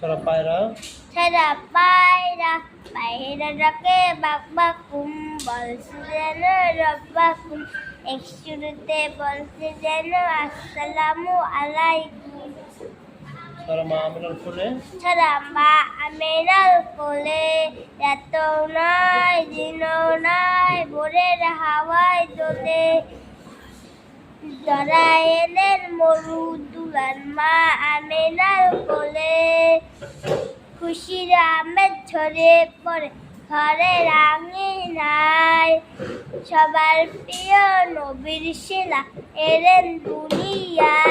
সূরা পায়রা সারা পায়রা পায়রা ডাকে বাক বাকুম বলছে যেন রব্বাকুম এক শুরুতে বলছে যেন আসসালামু আলাইকুম সূরা মা আমিনার ফুলে ছাড়া মা আমেরাল কোলে এত নয় দিনও নয় ভোরের হাওয়ায় দোলে জরায়েলের মরু দুলার মা আমেনাল কোলে খুশির রামের ঝরে পড়ে ঘরে রাঙে নাই সবার প্রিয় নবীর শিলা এলেন দুনিয়ায়।